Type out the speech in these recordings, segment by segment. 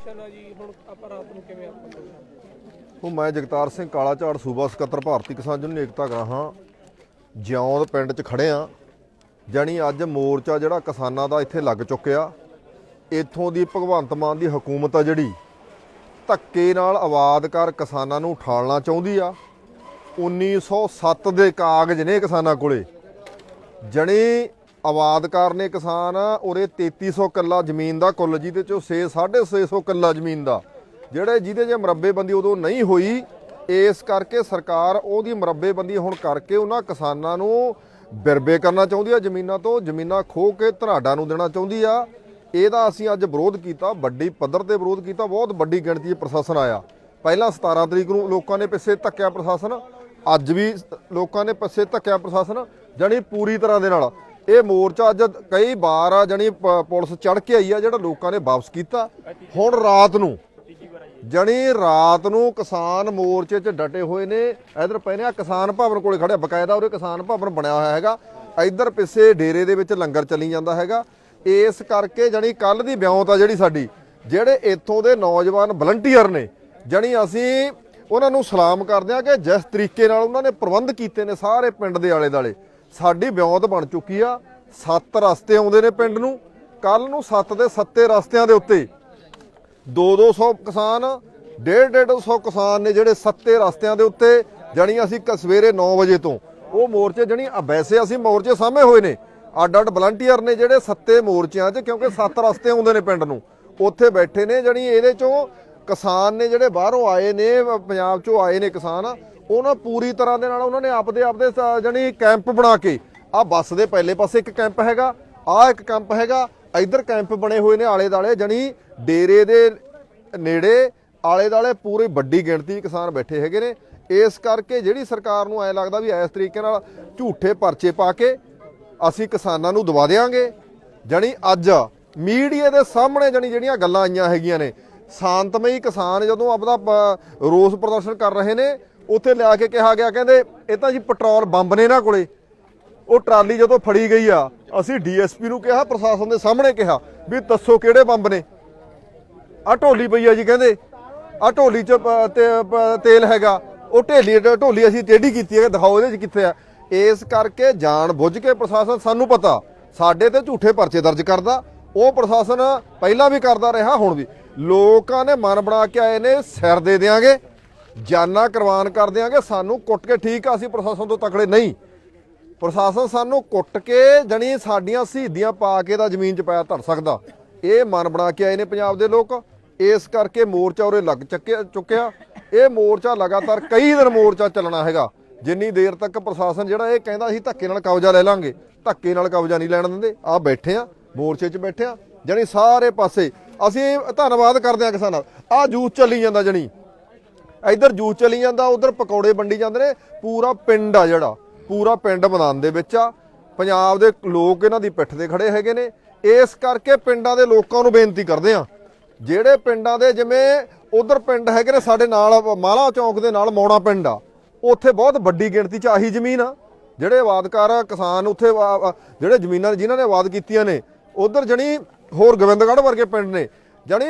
Position ਆ ਜੀ, ਹੁਣ ਆਪਾਂ ਰਾਤ ਨੂੰ ਕਿਵੇਂ ਆਪਾਂ ਉਹ ਮੈਂ ਜਗਤਾਰ ਸਿੰਘ ਕਾਲਾ ਝਾੜ ਸੂਬਾ ਸਕੱਤਰ ਭਾਰਤੀ ਕਿਸਾਨ ਯੂਨੀਅਨ ਏਕਤਾ ਗਰਾਹਾਂ ਜਿਉਂਦ ਪਿੰਡ 'ਚ ਖੜੇ ਆ ਜਾਣੀ ਅੱਜ ਮੋਰਚਾ ਜਿਹੜਾ ਕਿਸਾਨਾਂ ਦਾ ਇੱਥੇ ਲੱਗ ਚੁੱਕਿਆ, ਇੱਥੋਂ ਦੀ ਭਗਵੰਤ ਮਾਨ ਦੀ ਹਕੂਮਤ ਆ ਜਿਹੜੀ, ਧੱਕੇ ਨਾਲ ਆਵਾਜ਼ ਕਰ ਕਿਸਾਨਾਂ ਨੂੰ ਉਠਾਲਣਾ ਚਾਹੁੰਦੀ ਆ। 1907 ਦੇ ਕਾਗਜ਼ ਨੇ ਕਿਸਾਨਾਂ ਕੋਲੇ। ਜਣੀ ਆਬਾਦਕਾਰ ਨੇ ਕਿਸਾਨ, ਉਰੇ 3300 ਕਿੱਲਾ ਜ਼ਮੀਨ ਦਾ ਕੁੱਲ, ਜਿਹਦੇ ਚੋਂ 6 650 ਕਿੱਲਾ ਜ਼ਮੀਨ ਦਾ। ਜਿਹੜੇ ਜਿਹਦੇ ਜੇ ਮਰੱਬੇਬੰਦੀ ਉਦੋਂ ਨਹੀਂ ਹੋਈ, ਇਸ ਕਰਕੇ ਸਰਕਾਰ ਉਹਦੀ ਮਰੱਬੇਬੰਦੀ ਹੁਣ ਕਰਕੇ ਉਹਨਾਂ ਕਿਸਾਨਾਂ ਨੂੰ ਬਿਰਬੇ ਕਰਨਾ ਚਾਹੁੰਦੀ ਆ, ਜ਼ਮੀਨਾਂ ਤੋਂ ਜ਼ਮੀਨਾਂ ਖੋਹ ਕੇ ਧਰਾਡਾਂ ਨੂੰ ਦੇਣਾ ਚਾਹੁੰਦੀ ਆ। ਇਹਦਾ ਅਸੀਂ ਅੱਜ ਵਿਰੋਧ ਕੀਤਾ, ਵੱਡੀ ਪੱਧਰ ਤੇ ਵਿਰੋਧ ਕੀਤਾ, ਬਹੁਤ ਵੱਡੀ ਗਿਣਤੀ 'ਚ ਪ੍ਰਸ਼ਾਸਨ ਆਇਆ। ਪਹਿਲਾਂ 17 ਤਰੀਕ ਨੂੰ ਲੋਕਾਂ ਨੇ ਪਿੱਛੇ ਧੱਕਿਆ ਪ੍ਰਸ਼ਾਸਨ, ਅੱਜ ਵੀ ਲੋਕਾਂ ਨੇ ਪਿੱਛੇ ਧੱਕਿਆ ਪ੍ਰਸ਼ਾਸਨ, ਜਣੀ ਪੂਰੀ ਤਰ੍ਹਾਂ ਦੇ ਨਾਲ। ਇਹ ਮੋਰਚਾ ਅੱਜ ਕਈ ਵਾਰ ਆ, ਜਣੀ ਪੁਲਿਸ ਚੜ ਕੇ ਆਈ ਆ, ਜਿਹੜਾ ਲੋਕਾਂ ਨੇ ਵਾਪਸ ਕੀਤਾ। ਹੁਣ ਰਾਤ ਨੂੰ, ਜਣੀ ਰਾਤ ਨੂੰ ਕਿਸਾਨ ਮੋਰਚੇ 'ਚ ਡਟੇ ਹੋਏ ਨੇ। ਇਧਰ ਪਹਿਨੇ ਆ ਕਿਸਾਨ ਭਵਨ ਕੋਲੇ ਖੜਿਆ ਬਕਾਇਦਾ ਉਰੇ ਕਿਸਾਨ ਭਵਨ ਬਣਿਆ ਹੋਇਆ ਹੈਗਾ। ਇਧਰ ਪਿੱਛੇ ਡੇਰੇ ਦੇ ਵਿੱਚ ਲੰਗਰ ਚੱਲੀ ਜਾਂਦਾ ਹੈਗਾ। ਇਸ ਕਰਕੇ, ਜਣੀ ਕੱਲ ਦੀ ਵਿਉਂਤ ਆ ਜਿਹੜੀ ਸਾਡੀ, ਜਿਹੜੇ ਇੱਥੋਂ ਦੇ ਨੌਜਵਾਨ ਵਲੰਟੀਅਰ ਨੇ, ਜਣੀ ਅਸੀਂ ਉਹਨਾਂ ਨੂੰ ਸਲਾਮ ਕਰਦੇ ਆ ਕਿ ਜਿਸ ਤਰੀਕੇ ਨਾਲ ਉਹਨਾਂ ਨੇ ਪ੍ਰਬੰਧ ਕੀਤੇ ਨੇ ਸਾਰੇ ਪਿੰਡ ਦੇ ਆਲੇ ਦਾਲੇ ਸਾਡੀ ਵਿਉਂਤ ਬਣ ਚੁੱਕੀ ਆ। ਸੱਤ ਰਸਤੇ ਆਉਂਦੇ ਨੇ ਪਿੰਡ ਨੂੰ। ਕੱਲ ਨੂੰ ਸੱਤ ਦੇ ਸੱਤੇ ਰਸਤਿਆਂ ਦੇ ਉੱਤੇ 2-200 ਕਿਸਾਨ 1.5-150 ਕਿਸਾਨ ਨੇ ਜਿਹੜੇ ਸੱਤੇ ਰਸਤਿਆਂ ਦੇ ਉੱਤੇ ਜਣੀ ਅਸੀਂ ਕ- ਸਵੇਰੇ 9 ਵਜੇ ਤੋਂ। ਉਹ ਮੋਰਚੇ ਜਣੀ ਵੈਸੇ ਅਸੀਂ ਮੋਰਚੇ ਸਾਹਮਣੇ ਹੋਏ ਨੇ। ਅੱਡ ਅੱਡ ਵਲੰਟੀਅਰ ਨੇ ਜਿਹੜੇ ਸੱਤੇ ਮੋਰਚਿਆਂ 'ਚ ਕਿਉਂਕਿ ਸੱਤ ਰਸਤੇ ਆਉਂਦੇ ਨੇ ਪਿੰਡ ਨੂੰ। ਉੱਥੇ ਬੈਠੇ ਨੇ ਜਣੀ ਇਹਦੇ ਚੋਂ ਕਿਸਾਨ ਨੇ ਜਿਹੜੇ ਬਾਹਰੋਂ ਆਏ ਨੇ, ਪੰਜਾਬ ਚੋਂ ਆਏ ਨੇ ਕਿਸਾਨ, ਉਹਨਾਂ ਪੂਰੀ ਤਰ੍ਹਾਂ ਦੇ ਨਾਲ ਉਹਨਾਂ ਨੇ ਆਪਦੇ ਆਪਦੇ ਸ- ਜਾਣੀ ਕੈਂਪ ਬਣਾ ਕੇ ਆ ਬੱਸ ਦੇ ਪਹਿਲੇ ਪਾਸੇ ਇੱਕ ਕੈਂਪ ਹੈਗਾ ਆ ਇੱਕ ਕੈਂਪ ਹੈਗਾ, ਇੱਧਰ ਕੈਂਪ ਬਣੇ ਹੋਏ ਨੇ ਆਲੇ ਦਾਲੇ ਜਣੀ ਡੇਰੇ ਦੇ ਨੇੜੇ ਆਲੇ ਦਾਲੇ ਪੂਰੀ ਵੱਡੀ ਗਿਣਤੀ ਕਿਸਾਨ ਬੈਠੇ ਹੈਗੇ ਨੇ। ਇਸ ਕਰਕੇ ਜਿਹੜੀ ਸਰਕਾਰ ਨੂੰ ਐ ਲੱਗਦਾ ਵੀ ਇਸ ਤਰੀਕੇ ਨਾਲ ਝੂਠੇ ਪਰਚੇ ਪਾ ਕੇ ਅਸੀਂ ਕਿਸਾਨਾਂ ਨੂੰ ਦਵਾ ਦੇਵਾਂਗੇ ਜਣੀ ਅੱਜ ਮੀਡੀਆ ਦੇ ਸਾਹਮਣੇ ਜਣੀ ਜਿਹੜੀਆਂ ਗੱਲਾਂ ਆਈਆਂ ਹੈਗੀਆਂ ਨੇ ਸ਼ਾਂਤਮਈ ਕਿਸਾਨ ਜਦੋਂ ਆਪਦਾ ਰੋਸ ਪ੍ਰਦਰਸ਼ਨ ਕਰ ਰਹੇ ਨੇ, ਉੱਥੇ ਲਿਆ ਕੇ ਕਿਹਾ ਗਿਆ, ਕਹਿੰਦੇ ਇਹ ਤਾਂ ਜੀ ਪੈਟਰੋਲ ਬੰਬ ਨੇ ਇਹਨਾਂ ਕੋਲੇ। ਉਹ ਟਰਾਲੀ ਜਦੋਂ ਫੜੀ ਗਈ ਆ, ਅਸੀਂ ਡੀਐਸਪੀ ਨੂੰ ਕਿਹਾ, ਪ੍ਰਸ਼ਾਸਨ ਦੇ ਸਾਹਮਣੇ ਕਿਹਾ ਵੀ ਦੱਸੋ ਕਿਹੜੇ ਬੰਬ ਨੇ। ਆ ਢੋਲੀ ਪਈ ਆ ਜੀ, ਕਹਿੰਦੇ ਆ ਢੋਲੀ ਚ ਤੇਲ ਹੈਗਾ, ਉਹ ਢੇਲੀ, ਢੋਲੀ ਅਸੀਂ ਟੇਢੀ ਕੀਤੀ ਹੈ ਦਿਖਾਓ ਇਹਦੇ ਚ ਕਿੱਥੇ ਆ। ਇਸ ਕਰਕੇ ਜਾਣ ਬੁੱਝ ਕੇ ਪ੍ਰਸ਼ਾਸਨ ਸਾਨੂੰ ਪਤਾ, ਸਾਡੇ ਤੇ ਝੂਠੇ ਪਰਚੇ ਦਰਜ ਕਰਦਾ ਉਹ ਪ੍ਰਸ਼ਾਸਨ ਪਹਿਲਾਂ ਵੀ ਕਰਦਾ ਰਿਹਾ, ਹੁਣ ਵੀ। ਲੋਕਾਂ ਨੇ ਮਨ ਬਣਾ ਕੇ ਆਏ ਨੇ, ਸਿਰ ਦੇ ਦਿਆਂਗੇ, ਜਾਨਾਂ ਕੁਰਬਾਨ ਕਰ ਦਿਆਂਗੇ, ਸਾਨੂੰ ਕੁੱਟ ਕੇ ਠੀਕ ਆ, ਅਸੀਂ ਪ੍ਰਸ਼ਾਸਨ ਤੋਂ ਤਕੜੇ ਨਹੀਂ। ਪ੍ਰਸ਼ਾਸਨ ਸਾਨੂੰ ਕੁੱਟ ਕੇ ਜਣੀ ਸਾਡੀਆਂ ਸ਼ਹੀਦੀਆਂ ਪਾ ਕੇ ਤਾਂ ਜ਼ਮੀਨ 'ਚ ਪਾਇਆ ਧਰ ਸਕਦਾ। ਇਹ ਮਨ ਬਣਾ ਕੇ ਆਏ ਨੇ ਪੰਜਾਬ ਦੇ ਲੋਕ। ਇਸ ਕਰਕੇ ਮੋਰਚਾ ਉਰੇ ਲੱਗ ਚੱਕਿਆ, ਚੁੱਕਿਆ। ਇਹ ਮੋਰਚਾ ਲਗਾਤਾਰ ਕਈ ਦਿਨ ਮੋਰਚਾ ਚੱਲਣਾ ਹੈਗਾ। ਜਿੰਨੀ ਦੇਰ ਤੱਕ ਪ੍ਰਸ਼ਾਸਨ ਜਿਹੜਾ ਇਹ ਕਹਿੰਦਾ ਸੀ, ਧੱਕੇ ਨਾਲ ਕਬਜ਼ਾ ਲੈ ਲਾਂਗੇ। ਧੱਕੇ ਨਾਲ ਕਬਜ਼ਾ ਨਹੀਂ ਲੈਣ ਦਿੰਦੇ। ਆ ਬੈਠੇ ਆ। ਮੋਰਚੇ 'ਚ ਬੈਠੇ ਆ ਜਣੀ ਸਾਰੇ ਪਾਸੇ। ਅਸੀਂ ਧੰਨਵਾਦ ਕਰਦੇ ਹਾਂ ਕਿਸਾਨਾਂ ਆ ਜੂਸ ਚੱਲੀ ਜਾਂਦਾ ਜਣੀ। ਇੱਧਰ ਜੂਸ ਚਲੀ ਜਾਂਦਾ ਉਧਰ ਪਕੌੜੇ ਵੰਡੀ ਜਾਂਦੇ ਨੇ। ਪੂਰਾ ਪਿੰਡ ਆ ਜਿਹੜਾ। ਪੂਰਾ ਪਿੰਡ ਮੈਦਾਨ ਦੇ ਵਿੱਚ ਆ। ਪੰਜਾਬ ਦੇ ਲੋਕ ਇਹਨਾਂ ਦੀ ਪਿੱਠ ਤੇ ਖੜੇ ਹੈਗੇ ਨੇ। ਇਸ ਕਰਕੇ ਪਿੰਡਾਂ ਦੇ ਲੋਕਾਂ ਨੂੰ ਬੇਨਤੀ ਕਰਦੇ ਆ ਜਿਹੜੇ ਪਿੰਡਾਂ ਦੇ ਜਿਵੇਂ ਉਧਰ ਪਿੰਡ ਹੈਗੇ ਨੇ ਸਾਡੇ ਨਾਲ ਮਾਲਾ ਚੌਂਕ ਦੇ ਨਾਲ ਮੌਣਾ ਪਿੰਡ ਆ। ਉੱਥੇ ਬਹੁਤ ਵੱਡੀ ਗਿਣਤੀ ਚ ਆਹੀ ਜ਼ਮੀਨ ਆ। ਜਿਹੜੇ ਆਬਾਦਕਾਰ ਆ, ਕਿਸਾਨ ਉੱਥੇ ਵਾ- ਜਿਹੜੇ ਜ਼ਮੀਨਾਂ ਜਿਨ੍ਹਾਂ ਨੇ ਆਬਾਦ ਕੀਤੀਆਂ ਨੇ ਉਧਰ ਜਣੀ ਹੋਰ ਗੋਬਿੰਦਗੜ੍ਹ ਵਰਗੇ ਪਿੰਡ ਨੇ। ਜਣੀ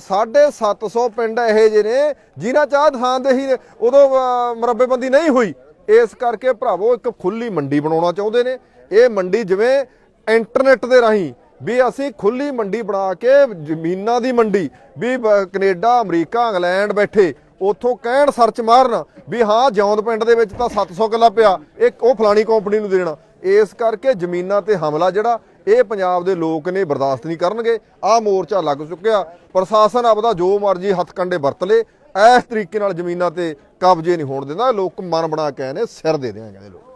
750 ਪਿੰਡ ਇਹੋ ਜਿਹੇ ਨੇ ਜਿਨ੍ਹਾਂ ਥਾਂ ਦੇ ਹੀ ਉਦੋਂ ਅਹ, ਮਰੱਬੇਬੰਦੀ ਨਹੀਂ ਹੋਈ। ਇਸ ਕਰਕੇ ਭਰਾਵੋ ਇੱਕ ਖੁੱਲੀ ਮੰਡੀ ਬਣਾਉਣਾ ਚਾਹੁੰਦੇ ਨੇ। ਇਹ ਮੰਡੀ ਜਿਵੇਂ ਇੰਟਰਨੈਟ ਦੇ ਰਾਹੀਂ ਵੀ ਅਸੀਂ ਖੁੱਲੀ ਮੰਡੀ ਬਣਾ ਕੇ ਜ਼ਮੀਨਾਂ ਦੀ ਮੰਡੀ ਵੀ ਬ- ਕੈਨੇਡਾ ਅਮਰੀਕਾ ਇੰਗਲੈਂਡ ਬੈਠੇ ਉੱਥੋਂ ਕਹਿਣ ਸਰਚ ਮਾਰਨ ਵੀ ਹਾਂ ਜੌਂਦ ਪਿੰਡ ਦੇ ਵਿੱਚ ਤਾਂ 700 ਕਿੱਲਾ ਪਿਆ ਇਹ ਉਹ ਫਲਾਣੀ ਕੰਪਨੀ ਨੂੰ ਦੇਣਾ। ਇਸ ਕਰਕੇ ਜ਼ਮੀਨਾਂ ਤੇ ਹਮਲਾ ਜਿਹੜਾ, ਇਹ ਪੰਜਾਬ ਦੇ ਲੋਕ ਨੇ ਬਰਦਾਸ਼ਤ ਨਹੀਂ ਕਰਨਗੇ। ਆਹ ਮੋਰਚਾ ਲੱਗ ਚੁੱਕਿਆ। ਪ੍ਰਸ਼ਾਸਨ ਆਪਦਾ ਜੋ ਮਰਜ਼ੀ ਹੱਥ ਕੰਡੇ ਵਰਤ ਲੇ, ਇਸ ਤਰੀਕੇ ਨਾਲ ਜ਼ਮੀਨਾਂ ਤੇ ਕਬਜ਼ੇ ਨਹੀਂ ਹੋਣ ਦਿੰਦਾ। ਲੋਕ ਮਨ ਬਣਾ ਕੇ ਆਏ ਨੇ, ਸਿਰ ਦੇ ਦਿਆਂਗੇ ਲੋਕ।